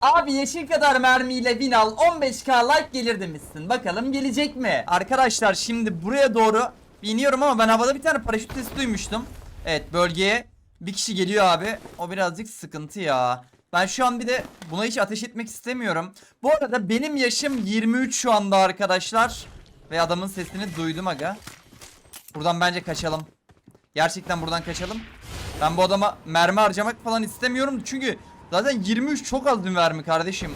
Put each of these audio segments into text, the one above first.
Abi yeşil kadar mermiyle win al 15k like gelir demişsin. Bakalım gelecek mi? Arkadaşlar şimdi buraya doğru iniyorum ama ben havada bir tane paraşüt sesi duymuştum. Evet bölgeye bir kişi geliyor abi. O birazcık sıkıntı ya. Ben şu an bir de buna hiç ateş etmek istemiyorum. Bu arada benim yaşım 23 şu anda arkadaşlar. Ve adamın sesini duydum aga. Buradan bence kaçalım. Gerçekten buradan kaçalım. Ben bu adama mermi harcamak falan istemiyorum. Çünkü zaten 23 çok az bir mermi kardeşim.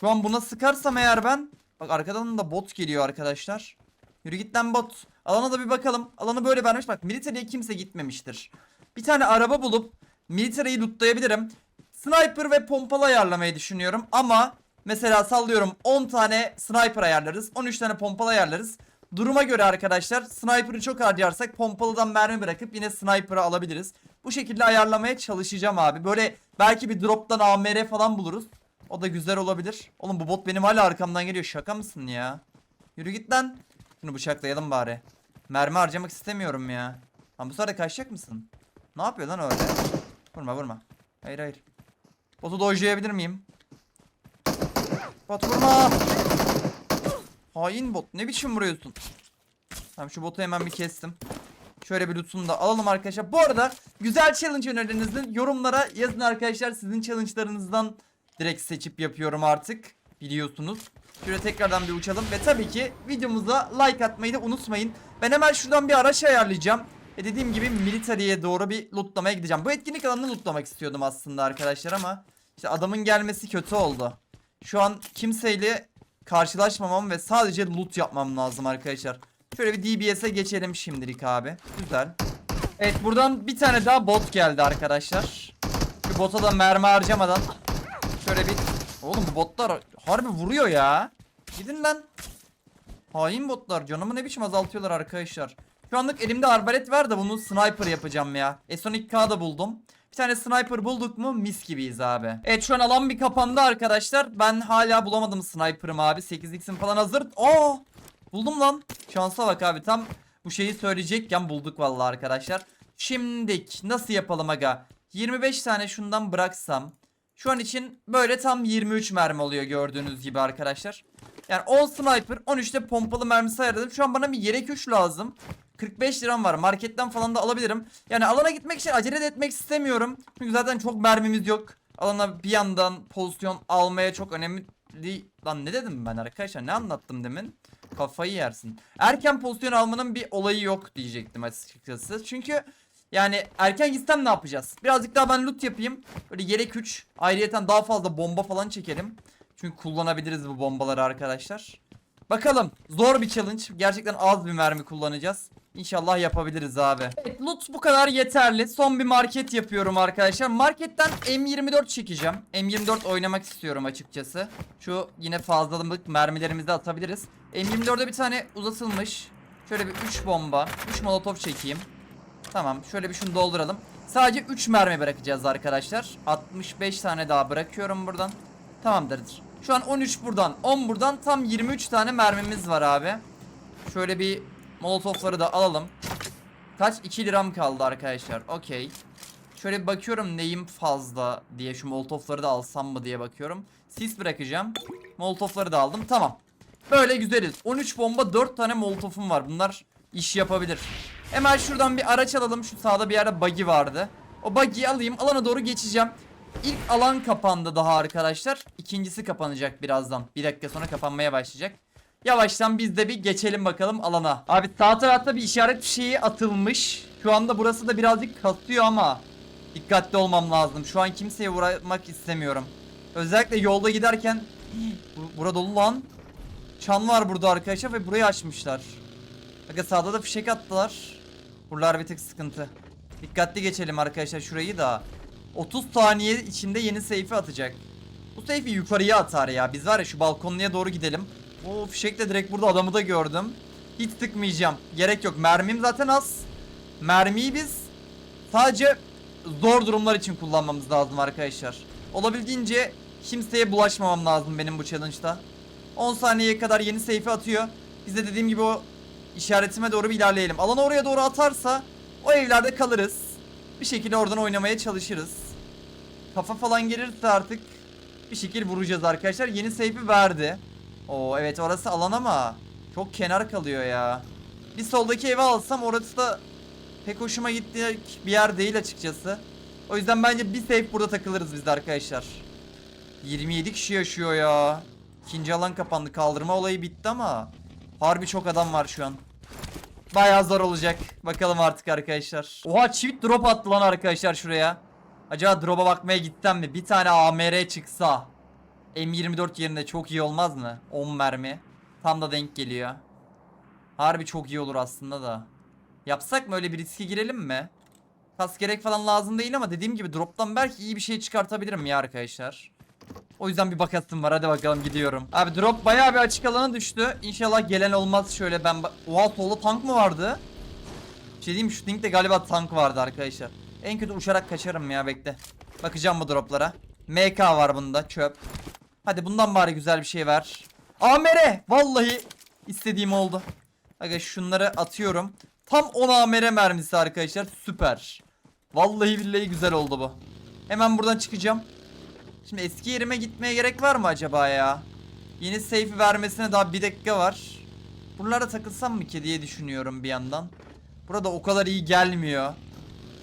Şu an buna sıkarsam eğer ben. Bak arkadan da bot geliyor arkadaşlar. Yürü git lan bot. Alana da bir bakalım. Alanı böyle vermiş. Bak military'e kimse gitmemiştir. Bir tane araba bulup military'yi lootlayabilirim. Sniper ve pompalı ayarlamayı düşünüyorum. Ama mesela sallıyorum 10 tane sniper ayarlarız. 13 tane pompalı ayarlarız. Duruma göre arkadaşlar sniper'ı çok harcarsak pompalıdan mermi bırakıp yine sniper'ı alabiliriz. Bu şekilde ayarlamaya çalışacağım abi. Böyle belki bir drop'tan AMR falan buluruz. O da güzel olabilir. Oğlum bu bot benim hala arkamdan geliyor. Şaka mısın ya? Yürü git lan. Şunu bıçaklayalım bari. Mermi harcamak istemiyorum ya. Lan bu sefer kaçacak mısın? Ne yapıyor lan öyle? Vurma vurma. Hayır hayır. Botu dojlayabilir miyim? Bot vurma. Hain bot. Ne biçim vuruyorsun? Tamam şu botu hemen bir kestim. Şöyle bir lootunu da alalım arkadaşlar. Bu arada güzel challenge önerilerinizi yorumlara yazın arkadaşlar. Sizin challenge'larınızdan direkt seçip yapıyorum artık. Biliyorsunuz. Şöyle tekrardan bir uçalım. Ve tabii ki videomuza like atmayı da unutmayın. Ben hemen şuradan bir araç ayarlayacağım. E dediğim gibi military'e doğru bir lootlamaya gideceğim. Bu etkinlik alanını lootlamak istiyordum aslında arkadaşlar ama işte adamın gelmesi kötü oldu. Şu an kimseyle karşılaşmamam ve sadece loot yapmam lazım arkadaşlar. Şöyle bir DBS'e geçelim şimdilik abi. Güzel. Evet buradan bir tane daha bot geldi arkadaşlar. Şu bota da mermi harcamadan şöyle bir... Oğlum bu botlar harbi vuruyor ya. Gidin lan. Hain botlar canımı ne biçim azaltıyorlar arkadaşlar. Şu anlık elimde arbalet var da bunu sniper yapacağım ya. S12K da buldum. Bir tane sniper bulduk mu mis gibiyiz abi. Evet şu an alan bir kapandı arkadaşlar. Ben hala bulamadım sniper'ım abi. 8x'im falan hazır. Aa! Buldum lan. Şansa bak abi tam bu şeyi söyleyecekken bulduk vallahi arkadaşlar. Şimdik nasıl yapalım aga? 25 tane şundan bıraksam. Şu an için böyle tam 23 mermi oluyor gördüğünüz gibi arkadaşlar. Yani 10 sniper 13 de pompalı mermisi ayarladım. Şu an bana bir yelek 3 lazım. 45 liram var. Marketten falan da alabilirim. Yani alana gitmek için acele de etmek istemiyorum. Çünkü zaten çok mermimiz yok. Alana bir yandan pozisyon almaya çok önemli. Lan ne dedim ben arkadaşlar? Ne anlattım demin? Kafayı yersin. Erken pozisyon almanın bir olayı yok diyecektim açıkçası. Çünkü yani erken gitsem ne yapacağız? Birazcık daha ben loot yapayım. Böyle yelek 3. Ayrıyeten daha fazla bomba falan çekelim. Çünkü kullanabiliriz bu bombaları arkadaşlar. Bakalım. Zor bir challenge. Gerçekten az bir mermi kullanacağız. İnşallah yapabiliriz abi. Evet loot bu kadar yeterli. Son bir market yapıyorum arkadaşlar. Marketten M24 çekeceğim. M24 oynamak istiyorum açıkçası. Şu yine fazlalık mermilerimizi atabiliriz. M24'de bir tane uzatılmış. Şöyle bir 3 bomba. 3 molotof çekeyim. Tamam şöyle bir şunu dolduralım. Sadece 3 mermi bırakacağız arkadaşlar. 65 tane daha bırakıyorum buradan. Tamamdır. Şu an 13 buradan 10 buradan tam 23 tane mermimiz var abi. Şöyle bir molotofları da alalım. Kaç? 2 liram kaldı arkadaşlar. Okey. Şöyle bir bakıyorum neyim fazla diye şu molotofları da alsam mı diye bakıyorum. Sis bırakacağım. Molotofları da aldım. Tamam. Böyle güzeliz. 13 bomba 4 tane molotofum var. Bunlar iş yapabilir. Hemen şuradan bir araç alalım. Şu sağda bir yerde buggy vardı. O buggy'yi alayım. Alana doğru geçeceğim. İlk alan kapandı daha arkadaşlar. İkincisi kapanacak birazdan. Bir dakika sonra kapanmaya başlayacak. Yavaştan biz de bir geçelim bakalım alana. Abi sağ tarafta bir işaret şeyi atılmış. Şu anda burası da birazcık kasıyor ama dikkatli olmam lazım. Şu an kimseye vurmak istemiyorum. Özellikle yolda giderken bura dolu lan. Çan var burada arkadaşlar ve burayı açmışlar. Bakın sağda da fişek attılar. Buralar bir tık sıkıntı. Dikkatli geçelim arkadaşlar şurayı da. 30 saniye içinde yeni seyfi atacak. Bu seyfi yukarıya atar ya. Biz var ya şu balkonluya doğru gidelim. O fişekle direkt burada adamı da gördüm. Hiç tıkmayacağım. Gerek yok. Mermim zaten az. Mermiyi biz sadece zor durumlar için kullanmamız lazım arkadaşlar. Olabildiğince kimseye bulaşmamam lazım benim bu challenge'da. 10 saniyeye kadar yeni seyfi atıyor. Biz de dediğim gibi o işaretime doğru bir ilerleyelim. Alan oraya doğru atarsa o evlerde kalırız. Bir şekilde oradan oynamaya çalışırız. Kafa falan gelirse artık bir şekil vuracağız arkadaşlar. Yeni safe'i verdi. Oo evet orası alan ama çok kenar kalıyor ya. Bir soldaki evi alsam orası da pek hoşuma gittiği bir yer değil açıkçası. O yüzden bence bir safe burada takılırız biz de arkadaşlar. 27 kişi yaşıyor ya. İkinci alan kapandı. Kaldırma olayı bitti ama harbi çok adam var şu an. Bayağı zor olacak. Bakalım artık arkadaşlar. Oha çift drop attı lan arkadaşlar şuraya. Acaba drop'a bakmaya gittim mi? Bir tane AMR çıksa. M24 yerine çok iyi olmaz mı? 10 mermi. Tam da denk geliyor. Harbi çok iyi olur aslında da. Yapsak mı öyle bir riske girelim mi? Kas gerek falan lazım değil ama dediğim gibi drop'tan belki iyi bir şey çıkartabilirim ya arkadaşlar. O yüzden bir bakasım var. Hadi bakalım gidiyorum. Abi drop bayağı bir açık alana düştü. İnşallah gelen olmaz şöyle ben... Oha solda tank mı vardı? Bir şey diyeyim mi? Linkte galiba tank vardı arkadaşlar. En kötü uçarak kaçarım ya bekle. Bakacağım bu droplara. MK var bunda çöp. Hadi bundan bari güzel bir şey ver. AMR! Vallahi istediğim oldu. Aga şunları atıyorum. Tam 10 AMR mermisi arkadaşlar. Süper. Vallahi billahi güzel oldu bu. Hemen buradan çıkacağım. Şimdi eski yerime gitmeye gerek var mı acaba ya? Yeni safe'i vermesine daha bir dakika var. Buralara takılsam mı ki diye düşünüyorum bir yandan. Burada o kadar iyi gelmiyor.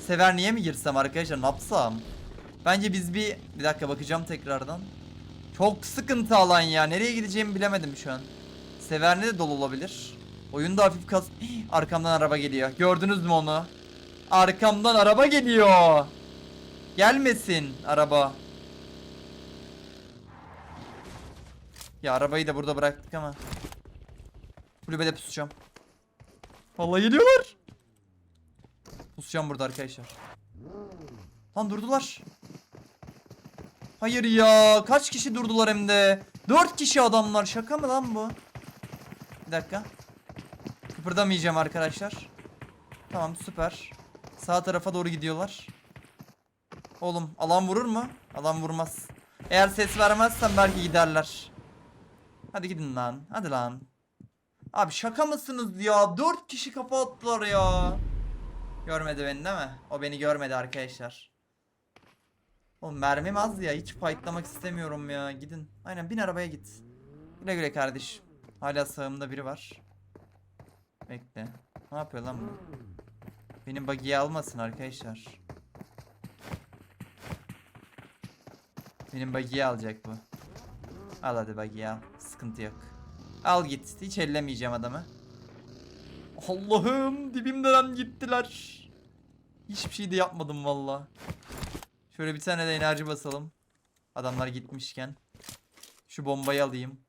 Sever niye mi girsem arkadaşlar ne yapsam? Bence biz bir... Bir dakika bakacağım tekrardan. Çok sıkıntı alan ya. Nereye gideceğimi bilemedim şu an. Sever de dolu olabilir. Oyunda hafif kas... Arkamdan araba geliyor. Gördünüz mü onu? Arkamdan araba geliyor. Gelmesin araba. Ya arabayı da burada bıraktık ama. Kulübede pusacağım. Vallahi geliyorlar. Pusacağım burada arkadaşlar. Lan durdular. Hayır ya. Kaç kişi durdular hem de. 4 kişi adamlar. Şaka mı lan bu? Bir dakika. Kıpırdamayacağım arkadaşlar. Tamam süper. Sağ tarafa doğru gidiyorlar. Oğlum alan vurur mu? Alan vurmaz. Eğer ses vermezsen belki giderler. Hadi gidin lan. Hadi lan. Abi şaka mısınız ya? 4 kişi kafa attılar ya. Görmedi beni değil mi? O beni görmedi arkadaşlar. Oğlum mermim az ya. Hiç fightlamak istemiyorum ya. Gidin. Aynen bin arabaya git. Güle güle kardeş. Hala sağımda biri var. Bekle. Ne yapıyor lan bu? Benim buggy'yi almasın arkadaşlar. Benim buggy'yi alacak bu. Al hadi buggy'yi al. Sıkıntı yok. Al git. Hiç ellemeyeceğim adamı. Allah'ım dibimden gittiler. Hiçbir şey de yapmadım valla. Şöyle bir tane de enerji basalım. Adamlar gitmişken. Şu bombayı alayım.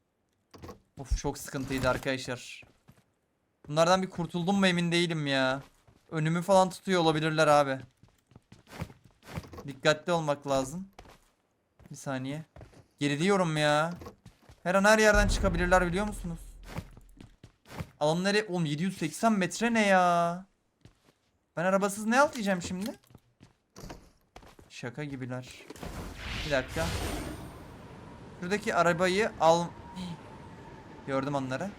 Of çok sıkıntıydı arkadaşlar. Bunlardan bir kurtuldum mu emin değilim ya. Önümü falan tutuyor olabilirler abi. Dikkatli olmak lazım. Bir saniye. Geriliyorum ya. Her an her yerden çıkabilirler biliyor musunuz? Alanları oğlum 780 metre ne ya? Ben arabasız ne atlayacağım şimdi? Şaka gibiler. Bir dakika. Şuradaki arabayı al... Gördüm onları.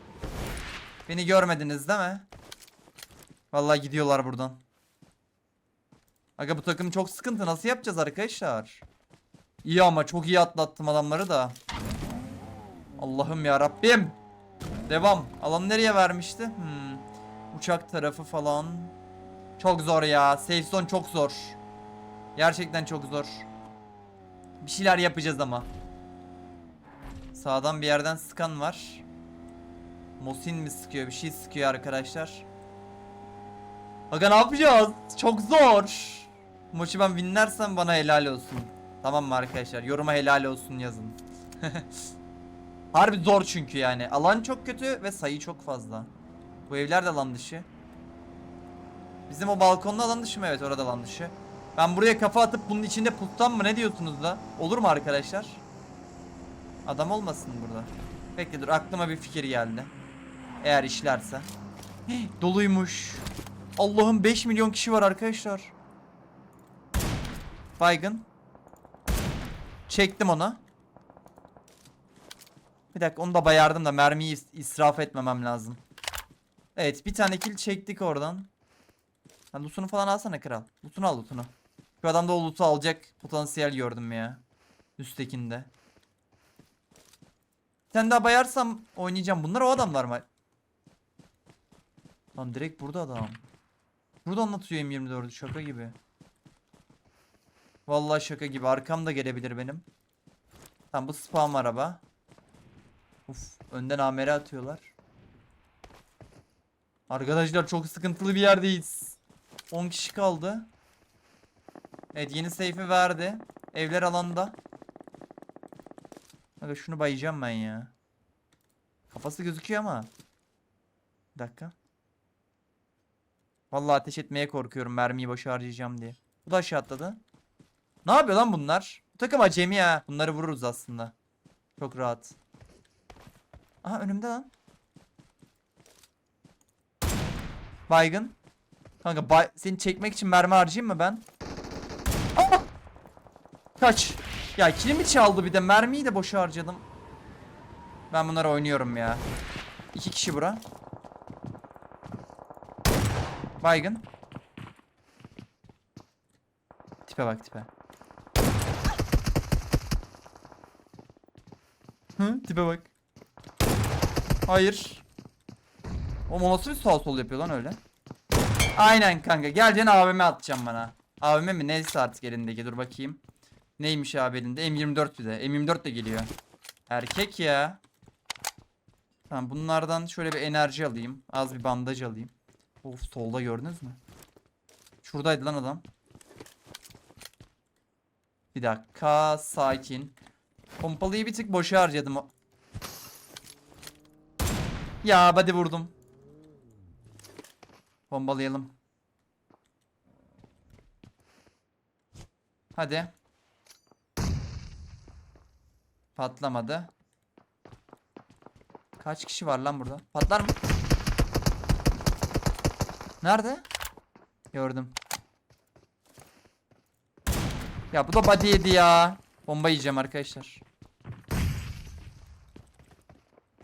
Beni görmediniz değil mi? Vallahi gidiyorlar buradan. Aga bu takım çok sıkıntı. Nasıl yapacağız arkadaşlar? İyi ama çok iyi atlattım adamları da. Allah'ım ya Rabbim. Devam. Alanı nereye vermişti? Hmm. Uçak tarafı falan. Çok zor ya. Safe zone çok zor. Gerçekten çok zor. Bir şeyler yapacağız ama. Sağdan bir yerden sıkan var. Mosin mi sıkıyor? Bir şey sıkıyor arkadaşlar. Aga ne yapacağız? Çok zor. Maçı ben winlersem bana helal olsun. Tamam mı arkadaşlar? Yoruma helal olsun yazın. Harbi zor çünkü yani. Alan çok kötü ve sayı çok fazla. Bu evler de alan dışı. Bizim o balkonda alan dışı mı? Evet orada alan dışı. Ben buraya kafa atıp bunun içinde putsam mı? Ne diyorsunuz da? Olur mu arkadaşlar? Adam olmasın burada. Bekle dur aklıma bir fikir geldi. Eğer işlerse. Doluymuş. Allah'ım 5 milyon kişi var arkadaşlar. Baygın. Çektim ona. Bir dakika onu da bayardım da mermiyi is- israf etmemem lazım. Evet bir tane kill çektik oradan. Ha, lootunu falan alsana kral. Lootunu al lootunu. Şu adam da o loot'u alacak potansiyel gördüm ya. Üsttekinde. tane daha bayarsam oynayacağım. Bunlar o adamlar mı? Lan direkt burada adam. Burada anlatıyor M24'ü şaka gibi. Vallahi şaka gibi. Arkam da gelebilir benim. Tamam bu spam araba. Uf önden amere atıyorlar. Arkadaşlar çok sıkıntılı bir yerdeyiz. 10 kişi kaldı. Evet yeni safe'i verdi. Evler alanda. Aga şunu bayacağım ben ya. Kafası gözüküyor ama. Bir dakika. Vallahi ateş etmeye korkuyorum mermiyi boşa harcayacağım diye. Bu da aşağı atladı. Ne yapıyor lan bunlar? Bu takım acemi ya. Bunları vururuz aslında. Çok rahat. Aha önümde lan. Baygın. Kanka bay seni çekmek için mermi harcayayım mı ben? Aa! Kaç. Ya kilimi çaldı bir de mermiyi de boşa harcadım. Ben bunları oynuyorum ya. İki kişi bura. Baygın. Tipe bak tipe. Hı, tipe bak. Hayır. O nasıl bir sağ sol yapıyor lan öyle? Aynen kanka. Geleceksin AVM atacağım bana. AVM mi? Neyse artık elindeki. Dur bakayım. Neymiş abi elinde? M24 bir de. M24 de geliyor. Erkek ya. Tamam bunlardan şöyle bir enerji alayım. Az bir bandaj alayım. Of solda gördünüz mü? Şuradaydı lan adam. Bir dakika sakin. Pompalıyı bir tık boşa harcadım. Ya hadi vurdum. Bombalayalım. Hadi. Patlamadı. Kaç kişi var lan burada? Patlar mı? Nerede? Gördüm. Ya bu da body yedi ya. Bomba yiyeceğim arkadaşlar.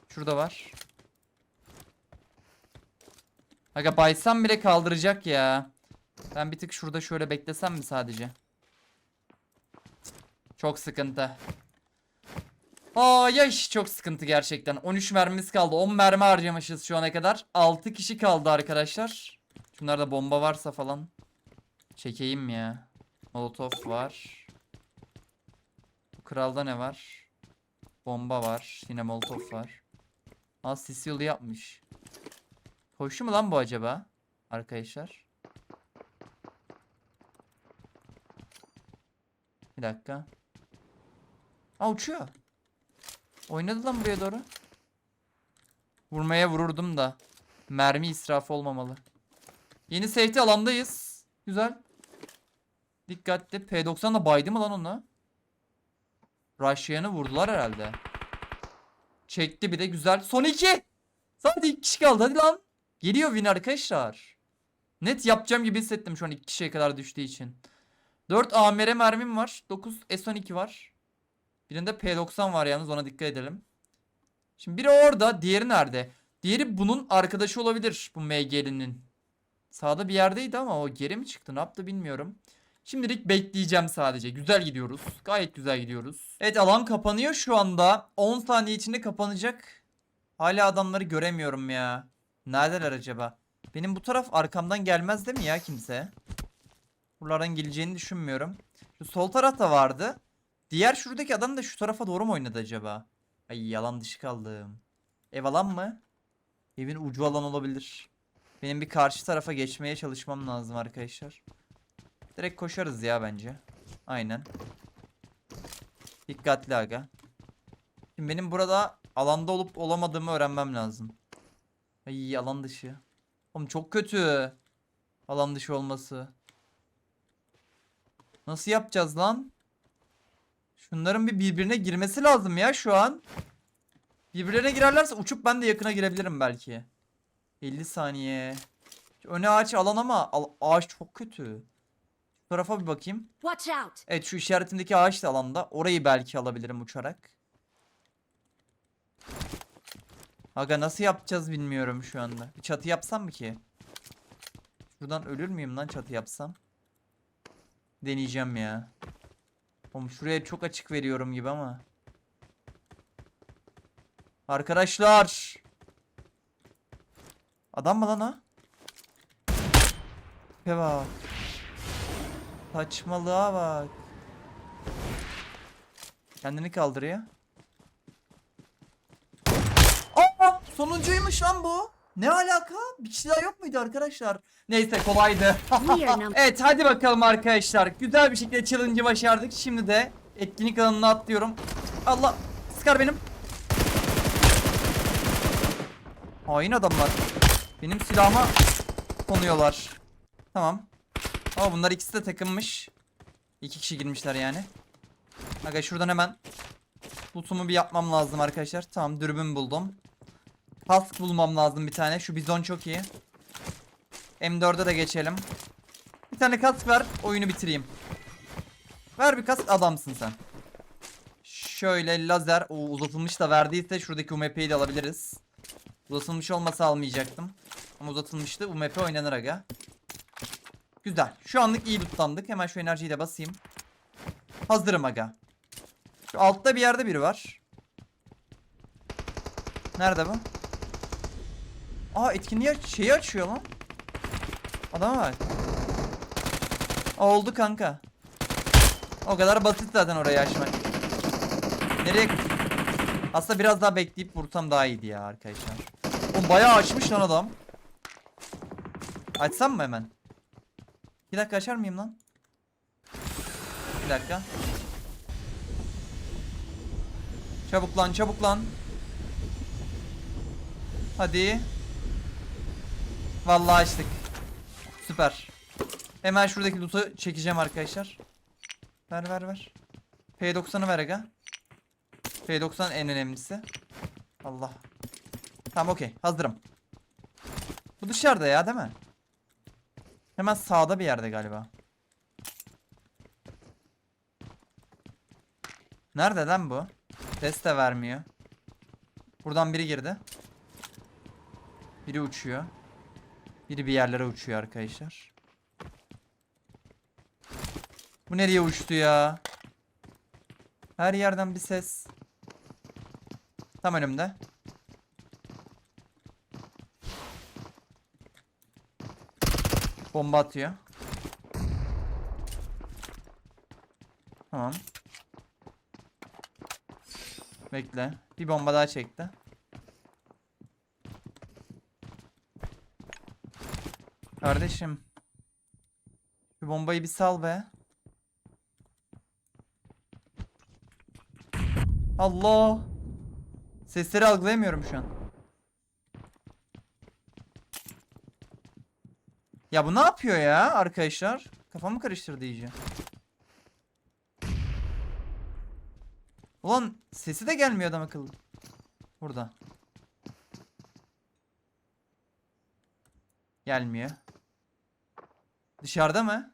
Şurada var. Aga baysam bile kaldıracak ya. Ben bir tık şurada şöyle beklesem mi sadece? Çok sıkıntı. Aa yaş çok sıkıntı gerçekten. 13 mermimiz kaldı. 10 mermi harcamışız şu ana kadar. 6 kişi kaldı arkadaşlar. Şunlarda bomba varsa falan. Çekeyim ya. Molotof var. Kralda ne var? Bomba var. Yine molotof var. Aa Sicily yapmış. Koşu mu lan bu acaba? Arkadaşlar. Bir dakika. Aa uçuyor. Oynadı lan buraya doğru. Vurmaya vururdum da. Mermi israfı olmamalı. Yeni safety alandayız. Güzel. Dikkatli. P90'da baydı mı lan onu? Rushyan'ı vurdular herhalde. Çekti bir de güzel. Son iki. Sadece iki kişi kaldı hadi lan. Geliyor win arkadaşlar. Net yapacağım gibi hissettim şu an iki kişiye kadar düştüğü için. 4 AMR mermim var. 9 S12 var. Birinde P90 var yalnız ona dikkat edelim. Şimdi biri orada, diğeri nerede? Diğeri bunun arkadaşı olabilir bu MG'linin. Sağda bir yerdeydi ama o geri mi çıktı ne yaptı bilmiyorum. Şimdilik bekleyeceğim sadece. Güzel gidiyoruz. Gayet güzel gidiyoruz. Evet alan kapanıyor şu anda. 10 saniye içinde kapanacak. Hala adamları göremiyorum ya. Neredeler acaba? Benim bu taraf arkamdan gelmez değil mi ya kimse? Buralardan geleceğini düşünmüyorum. Şu sol tarafta vardı. Diğer şuradaki adam da şu tarafa doğru mu oynadı acaba? Ay yalan dışı kaldım. Ev alan mı? Evin ucu alan olabilir. Benim bir karşı tarafa geçmeye çalışmam lazım arkadaşlar. Direkt koşarız ya bence. Aynen. Dikkatli aga. Şimdi benim burada alanda olup olamadığımı öğrenmem lazım. Ay alan dışı. Oğlum çok kötü. Alan dışı olması. Nasıl yapacağız lan? Şunların bir birbirine girmesi lazım ya şu an. Birbirlerine girerlerse uçup ben de yakına girebilirim belki. 50 saniye. Öne ağaç alan ama al- ağaç çok kötü. Şu tarafa bir bakayım. Watch out! Evet şu işaretimdeki ağaç da alanda. Orayı belki alabilirim uçarak. Aga nasıl yapacağız bilmiyorum şu anda. Bir çatı yapsam mı ki? Şuradan ölür müyüm lan çatı yapsam? Deneyeceğim ya. Oğlum şuraya çok açık veriyorum gibi ama. Arkadaşlar. Adam mı lan? Tipe bak. Saçmalığa bak. Kendini kaldırıyor. Aa, sonuncuymuş lan bu. Ne alaka? Bir kişi daha yok muydu arkadaşlar? Neyse kolaydı. Evet hadi bakalım arkadaşlar. Güzel bir şekilde challenge'ı başardık. Şimdi de etkinlik alanına atlıyorum. Allah. Sıkar benim. Hain adamlar. Benim silahıma konuyorlar. Tamam. Ama bunlar ikisi de takılmış. İki kişi girmişler yani. Aga şuradan hemen lootumu bir yapmam lazım arkadaşlar. Tamam dürbün buldum. Kask bulmam lazım bir tane. Şu bizon çok iyi. M4'e de geçelim. Bir tane kask ver. Oyunu bitireyim. Ver bir kask adamsın sen. Şöyle lazer. O uzatılmış da verdiyse şuradaki UMP'yi de alabiliriz. Uzatılmış olmasa almayacaktım. Ama uzatılmıştı. UMP oynanır aga. Güzel. Şu anlık iyi tutlandık. Hemen şu enerjiyi de basayım. Hazırım aga. Şu altta bir yerde biri var. Nerede bu? Aa etkinliği şeyi açıyor lan. Adama bak. Oldu kanka. O kadar basit zaten orayı açmak. Nereye? Aslında biraz daha bekleyip vursam daha iyiydi ya arkadaşlar. Oğlum bayağı açmış lan adam. Açsam mı hemen? Bir dakika açar mıyım lan? Bir dakika. Çabuk lan çabuk lan. Hadi. Vallahi açtık. Süper. Hemen şuradaki loot'u çekeceğim arkadaşlar. Ver ver ver. P90'ı ver aga. P90 en önemlisi. Allah. Tamam okey. Hazırım. Bu dışarıda ya değil mi? Hemen sağda bir yerde galiba. Nerede lan bu? Ses de vermiyor. Buradan biri girdi. Biri uçuyor. Biri bir yerlere uçuyor arkadaşlar. Bu nereye uçtu ya? Her yerden bir ses. Tam önümde. Bomba atıyor. Tamam. Bekle. Bir bomba daha çekti. Kardeşim. Şu bombayı bir sal be. Allah. Sesleri algılayamıyorum şu an. Ya bu ne yapıyor ya arkadaşlar? Kafamı karıştırdı iyice. Ulan sesi de gelmiyor adam akıllı. Burada. Gelmiyor. Dışarıda mı?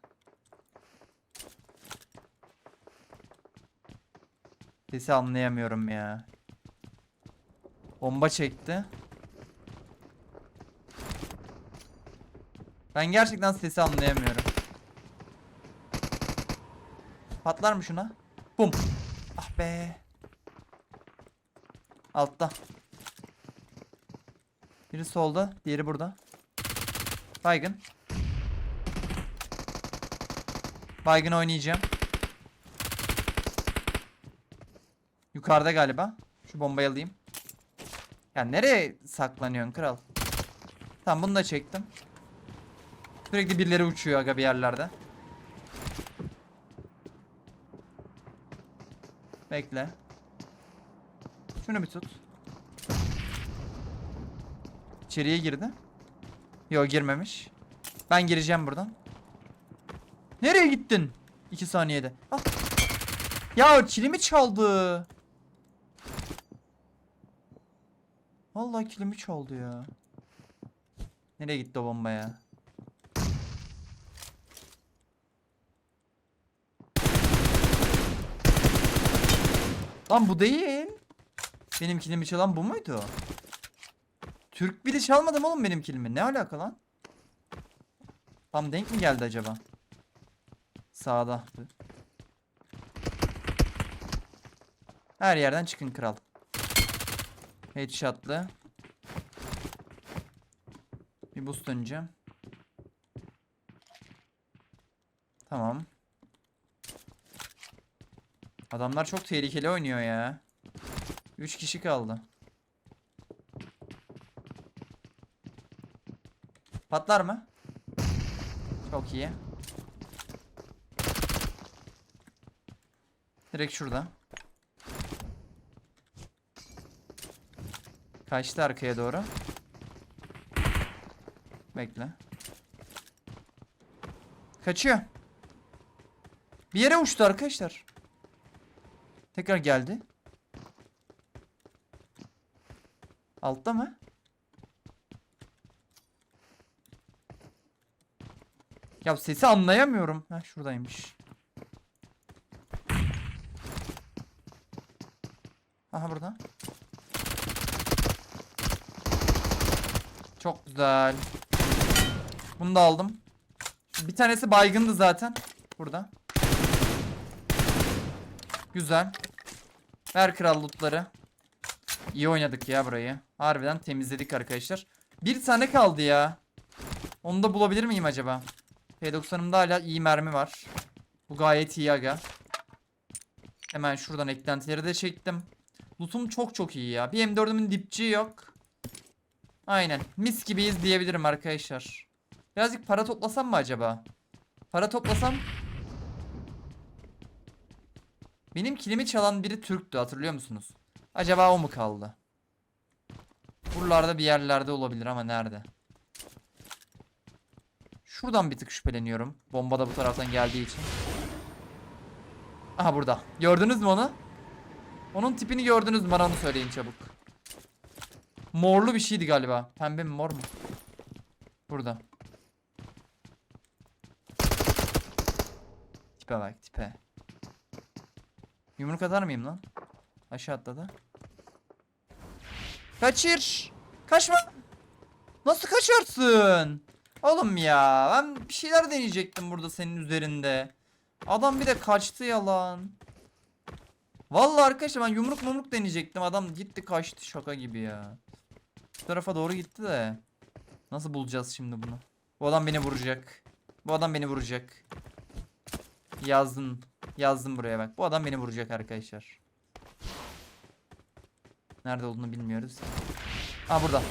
Sesi anlayamıyorum ya. Bomba çekti. Ben gerçekten sesi anlayamıyorum. Patlar mı şuna? Bum. Ah be. Altta. Biri solda, diğeri burada. Baygın. Baygın oynayacağım. Yukarıda galiba. Şu bombayı alayım. Ya nereye saklanıyorsun kral? Tamam bunu da çektim. Sürekli birileri uçuyor aga bir yerlerde. Bekle. Şunu bir tut. İçeriye girdi. Yok girmemiş. Ben gireceğim buradan. Nereye gittin? 2 saniyede. Ah. Ya kilimi çaldı. Vallahi kilimi çaldı ya. Nereye gitti o bomba ya? Lan bu değil. Benim kilimi çalan bu muydu? Türk biri çalmadı mı oğlum benim kilimi? Ne alaka lan? Tam denk mi geldi acaba? Sağda. Her yerden çıkın kral. Headshot'lı. Bir boost döneceğim. Tamam. Adamlar çok tehlikeli oynuyor ya. 3 kişi kaldı. Patlar mı? Çok iyi. Direkt şurada. Kaçtı arkaya doğru. Bekle. Kaçıyor. Bir yere uçtu arkadaşlar. Tekrar geldi. Altta mı? Ya sesi anlayamıyorum. Ha şuradaymış. Aha burada. Çok güzel. Bunu da aldım. Bir tanesi baygındı zaten. Burada. Güzel. Ver kral lootları. İyi oynadık ya burayı. Harbiden temizledik arkadaşlar. Bir tane kaldı ya. Onu da bulabilir miyim acaba? P90'ımda hala iyi mermi var. Bu gayet iyi aga. Hemen şuradan eklentileri de çektim. Loot'um çok çok iyi ya. Bir M4'ümün dipçiği yok. Aynen. Mis gibiyiz diyebilirim arkadaşlar. Birazcık para toplasam mı acaba? Para toplasam... Benim kilimi çalan biri Türktü hatırlıyor musunuz? Acaba o mu kaldı? Buralarda bir yerlerde olabilir ama nerede? Şuradan bir tık şüpheleniyorum. Bomba da bu taraftan geldiği için. Aha burada. Gördünüz mü onu? Onun tipini gördünüz mü? Bana onu söyleyin çabuk. Morlu bir şeydi galiba. Pembe mi mor mu? Burada. Tipe bak tipe. Yumruk atar mıyım lan? Aşağı atladı. Kaçır. Kaçma. Nasıl kaçarsın? Oğlum ya ben bir şeyler deneyecektim burada senin üzerinde. Adam bir de kaçtı yalan. Vallahi arkadaşlar ben yumruk mumruk deneyecektim. Adam gitti kaçtı şaka gibi ya. Bu tarafa doğru gitti de. Nasıl bulacağız şimdi bunu? Bu adam beni vuracak. Bu adam beni vuracak. Yazdın. Yazdım buraya bak. Bu adam beni vuracak arkadaşlar. Nerede olduğunu bilmiyoruz. Aa burada.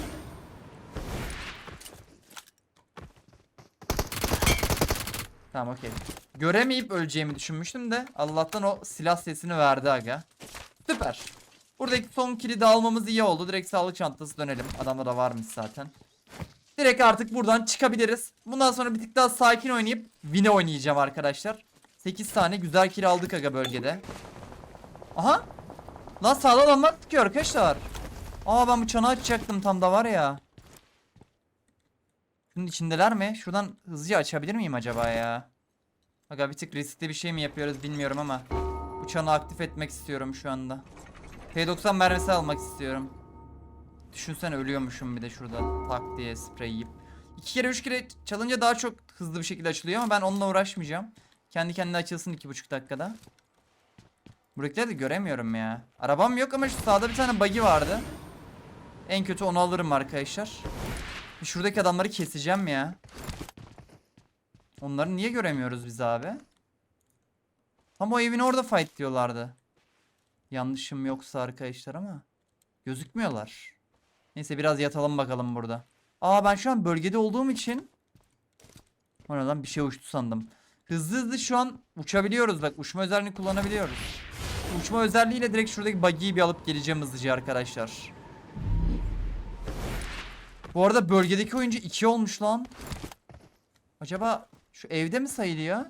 Tamam okey. Göremeyip öleceğimi düşünmüştüm de Allah'tan o silah sesini verdi aga. Süper. Buradaki son kilidi almamız iyi oldu. Direkt sağlık çantası dönelim. Adamda da varmış zaten. Direkt artık buradan çıkabiliriz. Bundan sonra bir tık daha sakin oynayıp Win'e oynayacağım arkadaşlar. 8 tane güzel kill aldık aga bölgede. Aha. Lan sağda adamlar tıkıyor arkadaşlar. Aa ben bu çanağı açacaktım tam da var ya. Şunun içindeler mi? Şuradan hızlıca açabilir miyim acaba ya? Aga bir tık riskli bir şey mi yapıyoruz bilmiyorum ama. Bu çanağı aktif etmek istiyorum şu anda. P90 mermisi almak istiyorum. Düşünsene ölüyormuşum bir de şurada tak diye sprey yiyip. İki kere üç kere çalınca daha çok hızlı bir şekilde açılıyor ama ben onunla uğraşmayacağım. Kendi kendine açılsın iki buçuk dakikada. Buradakileri de göremiyorum ya. Arabam yok ama şu sağda bir tane buggy vardı. En kötü onu alırım arkadaşlar. Şuradaki adamları keseceğim ya. Onları niye göremiyoruz biz abi? Tam o evin orada fight diyorlardı. Yanlışım yoksa arkadaşlar ama. Gözükmüyorlar. Neyse biraz yatalım bakalım burada. Aa ben şu an bölgede olduğum için. Oradan bir şey uçtu sandım. Hızlı hızlı şu an uçabiliyoruz bak uçma özelliğini kullanabiliyoruz. Uçma özelliğiyle direkt şuradaki buggy'yi bir alıp geleceğim hızlıca arkadaşlar. Bu arada bölgedeki oyuncu 2 olmuş lan. Acaba şu evde mi sayılıyor?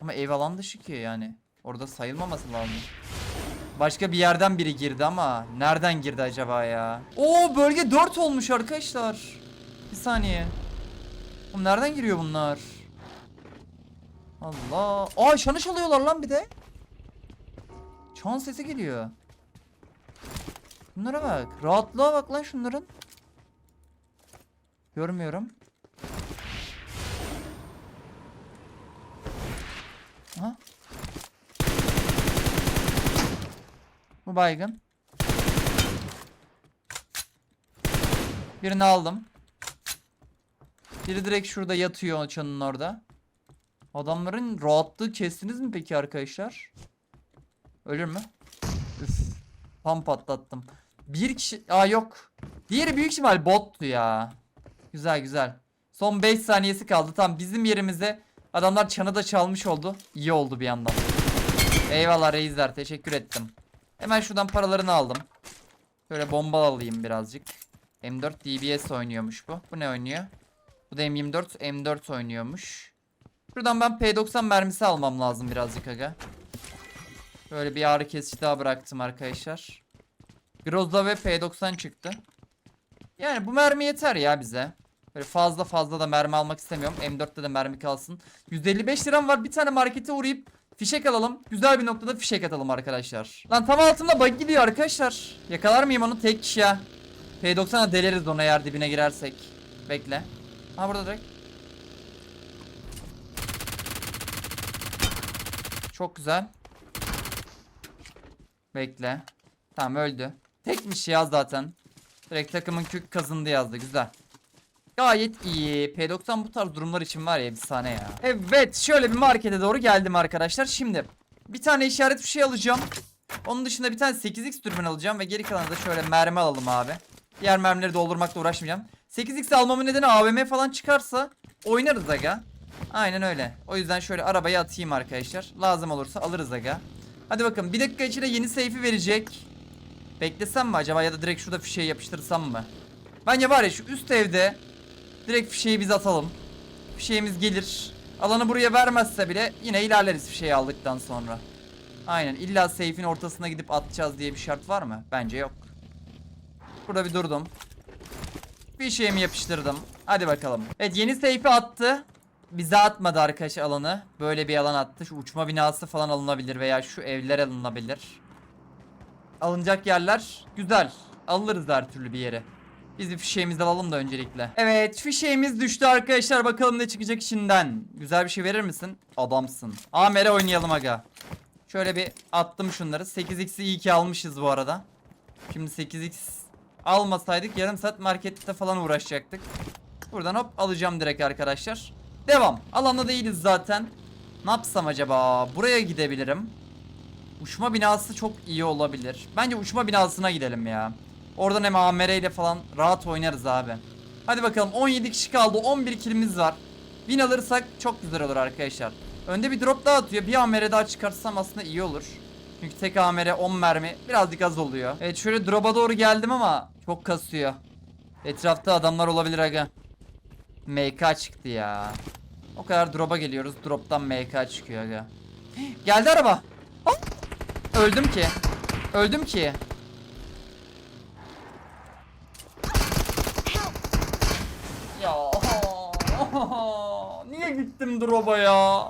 Ama ev alan dışı ki yani. Orada sayılmaması lazım. Başka bir yerden biri girdi ama nereden girdi acaba ya? Oo bölge 4 olmuş arkadaşlar. Bir saniye. Oğlum nereden giriyor bunlar? Allah. Aa şanı çalıyorlar lan bir de. Çan sesi geliyor. Bunlara bak. Rahatlığa bak lan şunların. Görmüyorum. Bu baygın. Birini aldım. Biri direkt şurada yatıyor çanın orada. Adamların rahatlığı kestiniz mi peki arkadaşlar? Ölür mü? Üf. Tam patlattım. Bir kişi... Aa yok. Diğeri büyük ihtimal bottu ya. Güzel güzel. Son 5 saniyesi kaldı. Tam bizim yerimize adamlar çanı da çalmış oldu. İyi oldu bir yandan. Eyvallah reisler. Teşekkür ettim. Hemen şuradan paralarını aldım. Şöyle bomba alayım birazcık. M4 DBS oynuyormuş bu. Bu ne oynuyor? Bu da M24 M4 oynuyormuş. Şuradan ben P90 mermisi almam lazım birazcık aga. Böyle bir ağrı kesici daha bıraktım arkadaşlar. Grozda ve P90 çıktı. Yani bu mermi yeter ya bize. Böyle fazla fazla da mermi almak istemiyorum. M4'te de mermi kalsın. 155 liram var. Bir tane markete uğrayıp fişek alalım. Güzel bir noktada fişek atalım arkadaşlar. Lan tam altımda bug gidiyor arkadaşlar. Yakalar mıyım onu tek kişi ya? P90'a deleriz ona eğer dibine girersek. Bekle. Ha burada direkt. Çok güzel. Bekle. Tamam öldü. Tekmiş ya zaten. Direkt takımın kök kazındı yazdı. Güzel. Gayet iyi. P90 bu tarz durumlar için var ya bir sahne ya. Evet şöyle bir markete doğru geldim arkadaşlar. Şimdi bir tane işaret bir şey alacağım. Onun dışında bir tane 8x dürbün alacağım ve geri kalanı da şöyle mermi alalım abi. Diğer mermileri doldurmakla uğraşmayacağım. 8x almamın nedeni AVM falan çıkarsa oynarız aga. Aynen öyle. O yüzden şöyle arabayı atayım arkadaşlar. Lazım olursa alırız aga. Hadi bakın bir dakika içinde yeni safe'i verecek. Beklesem mi acaba ya da direkt şurada fişeği yapıştırsam mı? Bence var ya şu üst evde direkt fişeği biz atalım. Fişeğimiz gelir. Alanı buraya vermezse bile yine ilerleriz fişeği aldıktan sonra. Aynen illa safe'in ortasına gidip atacağız diye bir şart var mı? Bence yok. Burada bir durdum. Fişeğimi yapıştırdım. Hadi bakalım. Evet yeni safe'i attı. Bize atmadı arkadaş alanı. Böyle bir alan attı. Şu uçma binası falan alınabilir veya şu evler alınabilir. Alınacak yerler güzel. Alırız her türlü bir yere. Biz bir fişeğimizi alalım da öncelikle. Evet fişeğimiz düştü arkadaşlar. Bakalım ne çıkacak içinden. Güzel bir şey verir misin? Adamsın. Amer'e oynayalım aga. Şöyle bir attım şunları. 8x'i iyi ki almışız bu arada. Şimdi 8x almasaydık yarım saat markette falan uğraşacaktık. Buradan hop alacağım direkt arkadaşlar. Devam. Alanda değiliz zaten. Ne yapsam acaba? Buraya gidebilirim. Uçma binası çok iyi olabilir. Bence uçma binasına gidelim ya. Oradan hem AMR ile falan rahat oynarız abi. Hadi bakalım 17 kişi kaldı. 11 kilimiz var. Win alırsak çok güzel olur arkadaşlar. Önde bir drop daha atıyor. Bir AMR daha çıkarsam aslında iyi olur. Çünkü tek AMR 10 mermi birazcık az oluyor. Evet şöyle drop'a doğru geldim ama çok kasıyor. Etrafta adamlar olabilir aga. MK çıktı ya. O kadar drop'a geliyoruz. Drop'tan MK çıkıyor aga. Geldi araba. Öldüm ki. Öldüm ki. Niye gittim drop'a ya?